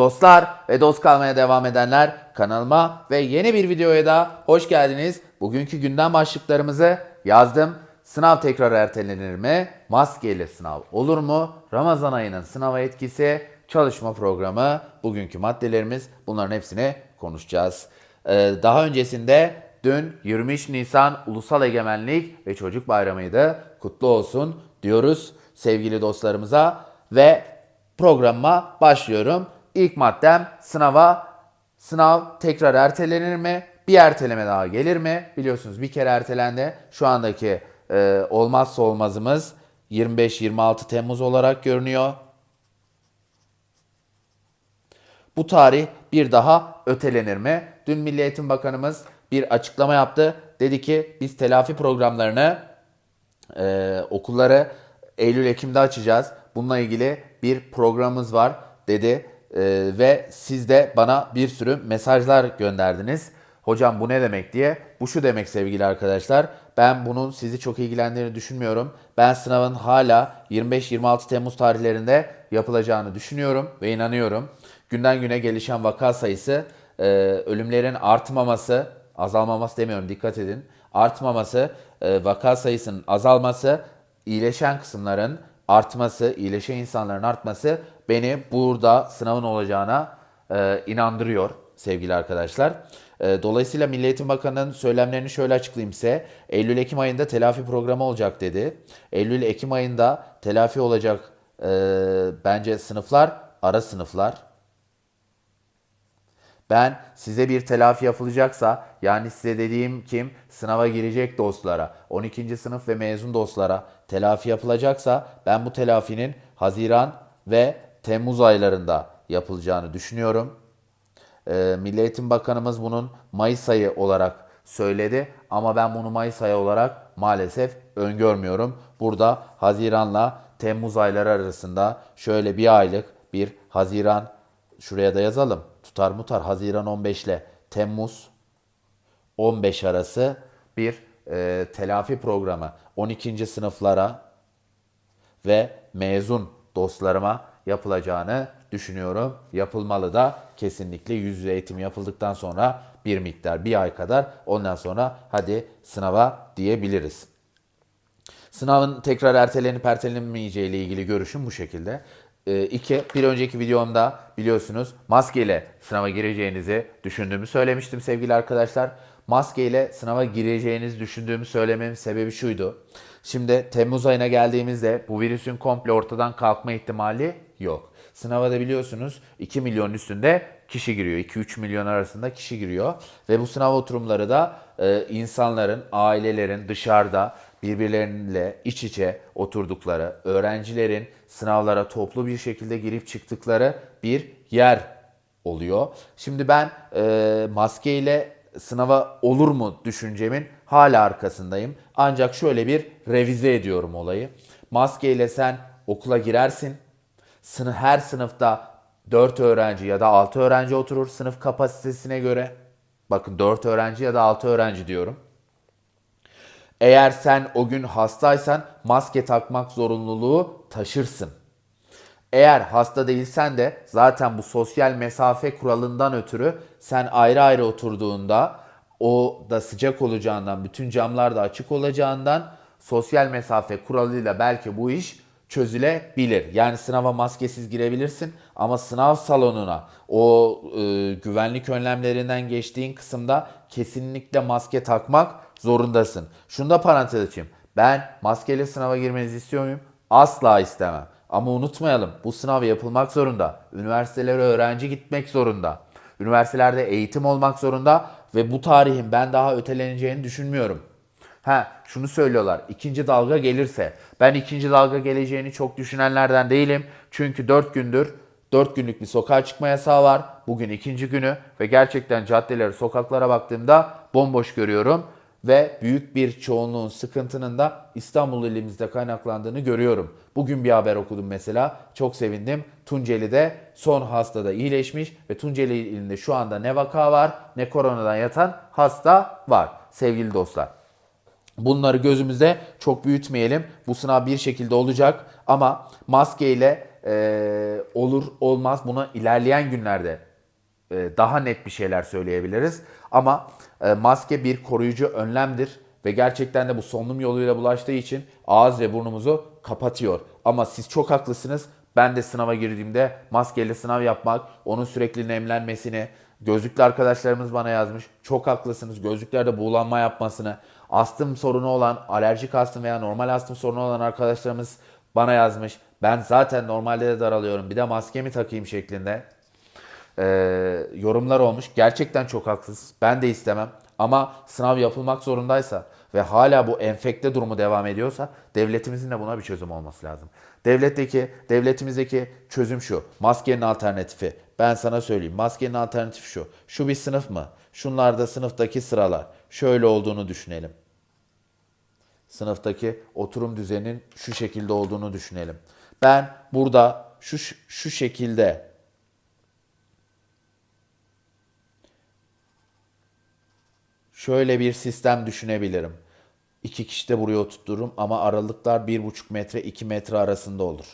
Dostlar ve dost kalmaya devam edenler kanalıma ve yeni bir videoya da hoş geldiniz. Bugünkü gündem başlıklarımızı yazdım. Sınav tekrar ertelenir mi? Maskeli sınav olur mu? Ramazan ayının sınava etkisi, çalışma programı, bugünkü maddelerimiz bunların hepsini konuşacağız. Ee, daha öncesinde dün 23 Nisan Ulusal Egemenlik ve Çocuk Bayramı'ydı. Kutlu olsun diyoruz sevgili dostlarımıza ve programıma başlıyorum. İlk maddem sınava. Sınav tekrar ertelenir mi? Bir erteleme daha gelir mi? Biliyorsunuz bir kere ertelendi. Şu andaki e, olmazsa olmazımız 25-26 Temmuz olarak görünüyor. Bu tarih bir daha ötelenir mi? Dün Milli Eğitim Bakanımız bir açıklama yaptı. Dedi ki biz telafi programlarını e, okulları Eylül-Ekim'de açacağız. Bununla ilgili bir programımız var dedi. E, ve siz de bana bir sürü mesajlar gönderdiniz. Hocam bu ne demek diye. Bu şu demek sevgili arkadaşlar. Ben bunun sizi çok ilgilendiğini düşünmüyorum. Ben sınavın hala 25-26 Temmuz tarihlerinde yapılacağını düşünüyorum ve inanıyorum. Günden güne gelişen vaka sayısı, e, ölümlerin artmaması, azalmaması demiyorum dikkat edin. Artmaması, e, vaka sayısının azalması, iyileşen kısımların artması, iyileşen insanların artması beni burada sınavın olacağına e, inandırıyor sevgili arkadaşlar. E, Dolayısıyla Milli Eğitim Bakanı'nın söylemlerini şöyle açıklayayım size. Eylül-Ekim ayında telafi programı olacak dedi. Eylül-Ekim ayında telafi olacak e, bence sınıflar, ara sınıflar. Ben size bir telafi yapılacaksa yani size dediğim kim sınava girecek dostlara 12. sınıf ve mezun dostlara telafi yapılacaksa ben bu telafinin Haziran ve Temmuz aylarında yapılacağını düşünüyorum. Ee, Milli Eğitim Bakanımız bunun Mayıs ayı olarak söyledi ama ben bunu Mayıs ayı olarak maalesef öngörmüyorum. Burada Haziran'la Temmuz ayları arasında şöyle bir aylık bir Haziran şuraya da yazalım. Tutar mutar Haziran 15 ile Temmuz 15 arası bir e, telafi programı 12. sınıflara ve mezun dostlarıma yapılacağını düşünüyorum. Yapılmalı da kesinlikle yüz yüze eğitim yapıldıktan sonra bir miktar bir ay kadar ondan sonra hadi sınava diyebiliriz. Sınavın tekrar ertelenip ertelenmeyeceği ile ilgili görüşüm bu şekilde. Ee, iki, bir önceki videomda biliyorsunuz maskeyle sınava gireceğinizi düşündüğümü söylemiştim sevgili arkadaşlar. Maskeyle sınava gireceğinizi düşündüğümü söylememin sebebi şuydu. Şimdi Temmuz ayına geldiğimizde bu virüsün komple ortadan kalkma ihtimali yok. Sınava da biliyorsunuz 2 milyon üstünde kişi giriyor. 2-3 milyon arasında kişi giriyor. Ve bu sınav oturumları da e, insanların, ailelerin dışarıda birbirleriyle iç içe oturdukları, öğrencilerin sınavlara toplu bir şekilde girip çıktıkları bir yer oluyor. Şimdi ben e, maskeyle sınava olur mu düşüncemin hala arkasındayım. Ancak şöyle bir revize ediyorum olayı. Maskeyle sen okula girersin. Sınıf, her sınıfta 4 öğrenci ya da 6 öğrenci oturur sınıf kapasitesine göre. Bakın 4 öğrenci ya da 6 öğrenci diyorum. Eğer sen o gün hastaysan maske takmak zorunluluğu taşırsın. Eğer hasta değilsen de zaten bu sosyal mesafe kuralından ötürü sen ayrı ayrı oturduğunda o da sıcak olacağından, bütün camlar da açık olacağından sosyal mesafe kuralıyla belki bu iş çözülebilir. Yani sınava maskesiz girebilirsin ama sınav salonuna o e, güvenlik önlemlerinden geçtiğin kısımda kesinlikle maske takmak zorundasın. Şunu da parantez açayım. Ben maskeli sınava girmenizi istiyor muyum? Asla istemem. Ama unutmayalım bu sınav yapılmak zorunda. Üniversitelere öğrenci gitmek zorunda. Üniversitelerde eğitim olmak zorunda ve bu tarihin ben daha öteleneceğini düşünmüyorum. Ha şunu söylüyorlar. ikinci dalga gelirse. Ben ikinci dalga geleceğini çok düşünenlerden değilim. Çünkü 4 gündür 4 günlük bir sokağa çıkma yasağı var. Bugün ikinci günü ve gerçekten caddeleri, sokaklara baktığımda bomboş görüyorum. Ve büyük bir çoğunluğun sıkıntının da İstanbul ilimizde kaynaklandığını görüyorum. Bugün bir haber okudum mesela. Çok sevindim. Tunceli'de son hastada iyileşmiş ve Tunceli ilinde şu anda ne vaka var ne koronadan yatan hasta var sevgili dostlar. Bunları gözümüzde çok büyütmeyelim. Bu sınav bir şekilde olacak ama maskeyle e, olur olmaz buna ilerleyen günlerde e, daha net bir şeyler söyleyebiliriz. Ama maske bir koruyucu önlemdir ve gerçekten de bu solunum yoluyla bulaştığı için ağız ve burnumuzu kapatıyor. Ama siz çok haklısınız. Ben de sınava girdiğimde maskeyle sınav yapmak, onun sürekli nemlenmesini, gözlüklü arkadaşlarımız bana yazmış. Çok haklısınız. Gözlüklerde buğulanma yapmasını, astım sorunu olan, alerjik astım veya normal astım sorunu olan arkadaşlarımız bana yazmış. Ben zaten normalde de daralıyorum. Bir de maskemi takayım şeklinde e, yorumlar olmuş. Gerçekten çok haksız. Ben de istemem. Ama sınav yapılmak zorundaysa ve hala bu enfekte durumu devam ediyorsa devletimizin de buna bir çözüm olması lazım. Devletteki, devletimizdeki çözüm şu. Maskenin alternatifi. Ben sana söyleyeyim. Maskenin alternatifi şu. Şu bir sınıf mı? Şunlarda sınıftaki sıralar. Şöyle olduğunu düşünelim. Sınıftaki oturum düzeninin şu şekilde olduğunu düşünelim. Ben burada şu şu şekilde Şöyle bir sistem düşünebilirim. İki kişi de buraya oturturum ama aralıklar 1,5 metre 2 metre arasında olur.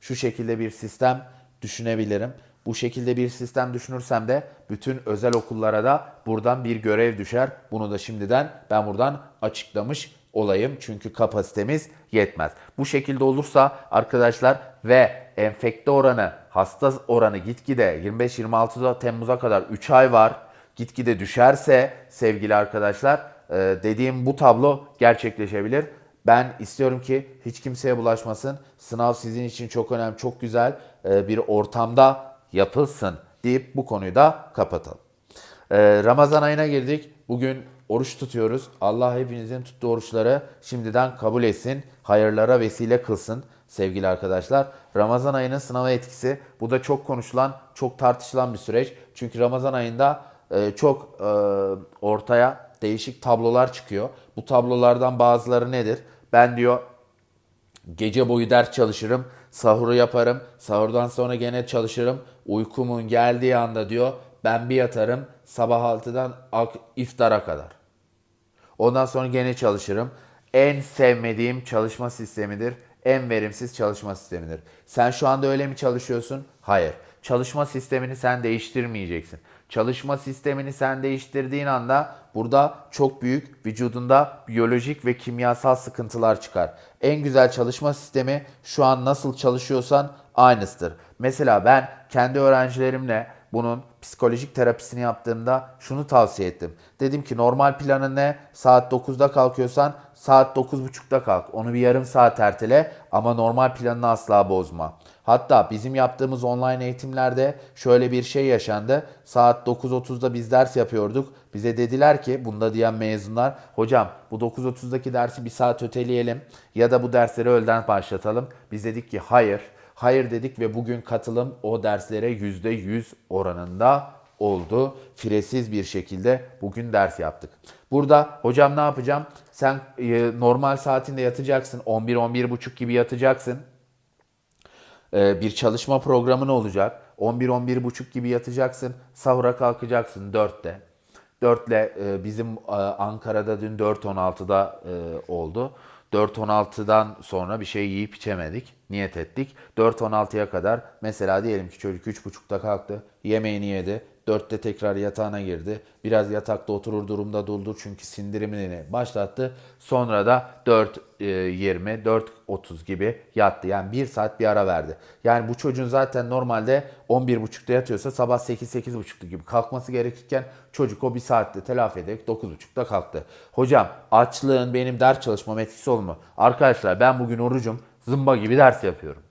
Şu şekilde bir sistem düşünebilirim. Bu şekilde bir sistem düşünürsem de bütün özel okullara da buradan bir görev düşer. Bunu da şimdiden ben buradan açıklamış olayım. Çünkü kapasitemiz yetmez. Bu şekilde olursa arkadaşlar ve enfekte oranı, hasta oranı gitgide 25-26 Temmuz'a kadar 3 ay var gitgide düşerse sevgili arkadaşlar e, dediğim bu tablo gerçekleşebilir. Ben istiyorum ki hiç kimseye bulaşmasın. Sınav sizin için çok önemli, çok güzel e, bir ortamda yapılsın deyip bu konuyu da kapatalım. E, Ramazan ayına girdik. Bugün oruç tutuyoruz. Allah hepinizin tuttuğu oruçları şimdiden kabul etsin. Hayırlara vesile kılsın sevgili arkadaşlar. Ramazan ayının sınava etkisi. Bu da çok konuşulan, çok tartışılan bir süreç. Çünkü Ramazan ayında e, çok e, ortaya değişik tablolar çıkıyor. Bu tablolardan bazıları nedir? Ben diyor gece boyu ders çalışırım, sahuru yaparım, sahurdan sonra gene çalışırım. Uykumun geldiği anda diyor ben bir yatarım sabah 6'dan ak- iftara kadar. Ondan sonra gene çalışırım. En sevmediğim çalışma sistemidir. En verimsiz çalışma sistemidir. Sen şu anda öyle mi çalışıyorsun? Hayır. Çalışma sistemini sen değiştirmeyeceksin. Çalışma sistemini sen değiştirdiğin anda burada çok büyük vücudunda biyolojik ve kimyasal sıkıntılar çıkar. En güzel çalışma sistemi şu an nasıl çalışıyorsan aynısıdır. Mesela ben kendi öğrencilerimle bunun psikolojik terapisini yaptığımda şunu tavsiye ettim. Dedim ki normal planın ne? Saat 9'da kalkıyorsan saat 9.30'da kalk. Onu bir yarım saat ertele ama normal planını asla bozma. Hatta bizim yaptığımız online eğitimlerde şöyle bir şey yaşandı. Saat 9.30'da biz ders yapıyorduk. Bize dediler ki bunda diyen mezunlar hocam bu 9.30'daki dersi bir saat öteleyelim ya da bu dersleri öğleden başlatalım. Biz dedik ki hayır. Hayır dedik ve bugün katılım o derslere %100 oranında oldu. Firesiz bir şekilde bugün ders yaptık. Burada hocam ne yapacağım? Sen e, normal saatinde yatacaksın. 11-11.30 gibi yatacaksın. E, bir çalışma programın olacak. 11-11.30 gibi yatacaksın. Sahura kalkacaksın 4'te. 4 ile e, bizim e, Ankara'da dün 4.16'da e, oldu. 4.16'dan sonra bir şey yiyip içemedik. Niyet ettik. 4.16'ya kadar mesela diyelim ki çocuk 3.30'da kalktı. Yemeğini yedi. 4'te tekrar yatağına girdi. Biraz yatakta oturur durumda durdu çünkü sindirimini başlattı. Sonra da 4.20, 4.30 gibi yattı. Yani 1 saat bir ara verdi. Yani bu çocuğun zaten normalde 11.30'da yatıyorsa sabah 8-8.30'da gibi kalkması gerekirken çocuk o bir saatte telafi ederek 9.30'da kalktı. Hocam açlığın benim ders çalışmam etkisi olur mu? Arkadaşlar ben bugün orucum zımba gibi ders yapıyorum.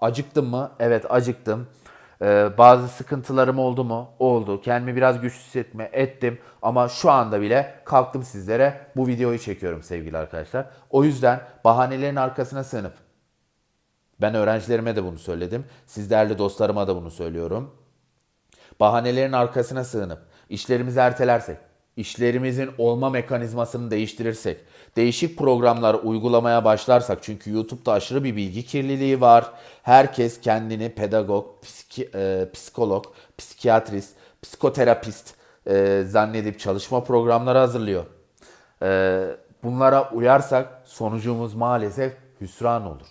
Acıktım mı? Evet acıktım. Ee, bazı sıkıntılarım oldu mu? Oldu. Kendimi biraz güçsüz hissetme ettim. Ama şu anda bile kalktım sizlere bu videoyu çekiyorum sevgili arkadaşlar. O yüzden bahanelerin arkasına sığınıp ben öğrencilerime de bunu söyledim. Siz değerli dostlarıma da bunu söylüyorum. Bahanelerin arkasına sığınıp işlerimizi ertelersek, işlerimizin olma mekanizmasını değiştirirsek, değişik programlar uygulamaya başlarsak çünkü YouTube'da aşırı bir bilgi kirliliği var. Herkes kendini pedagog, psiki, e, psikolog, psikiyatrist, psikoterapist e, zannedip çalışma programları hazırlıyor. E, bunlara uyarsak sonucumuz maalesef hüsran olur.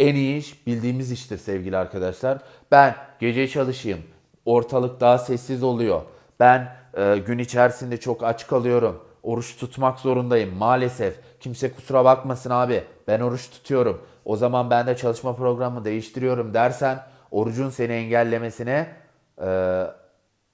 En iyi iş bildiğimiz iştir sevgili arkadaşlar. Ben gece çalışayım. Ortalık daha sessiz oluyor. Ben e, gün içerisinde çok aç kalıyorum. Oruç tutmak zorundayım maalesef. Kimse kusura bakmasın abi. Ben oruç tutuyorum. O zaman ben de çalışma programımı değiştiriyorum dersen orucun seni engellemesine e,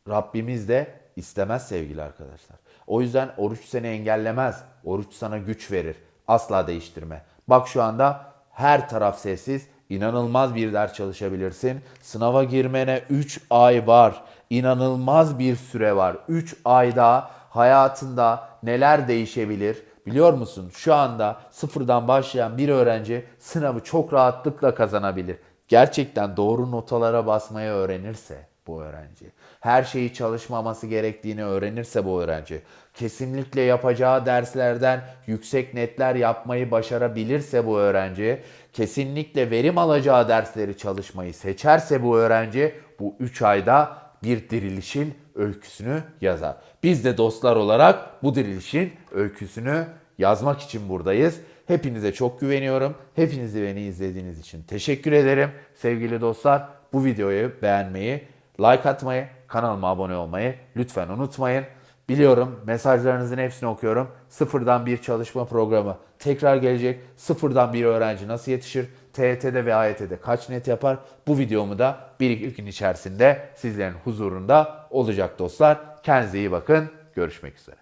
Rabbimiz de istemez sevgili arkadaşlar. O yüzden oruç seni engellemez. Oruç sana güç verir. Asla değiştirme. Bak şu anda her taraf sessiz. İnanılmaz bir ders çalışabilirsin. Sınava girmene 3 ay var. İnanılmaz bir süre var. 3 ayda hayatında neler değişebilir? Biliyor musun? Şu anda sıfırdan başlayan bir öğrenci sınavı çok rahatlıkla kazanabilir. Gerçekten doğru notalara basmayı öğrenirse bu öğrenci. Her şeyi çalışmaması gerektiğini öğrenirse bu öğrenci. Kesinlikle yapacağı derslerden yüksek netler yapmayı başarabilirse bu öğrenci. Kesinlikle verim alacağı dersleri çalışmayı seçerse bu öğrenci bu 3 ayda bir dirilişin öyküsünü yazar. Biz de dostlar olarak bu dirilişin öyküsünü yazmak için buradayız. Hepinize çok güveniyorum. Hepinizi beni izlediğiniz için teşekkür ederim. Sevgili dostlar bu videoyu beğenmeyi, like atmayı, kanalıma abone olmayı lütfen unutmayın. Biliyorum mesajlarınızın hepsini okuyorum. Sıfırdan bir çalışma programı tekrar gelecek. Sıfırdan bir öğrenci nasıl yetişir? TYT'de ve AYT'de kaç net yapar? Bu videomu da bir iki gün içerisinde sizlerin huzurunda olacak dostlar. Kendinize iyi bakın. Görüşmek üzere.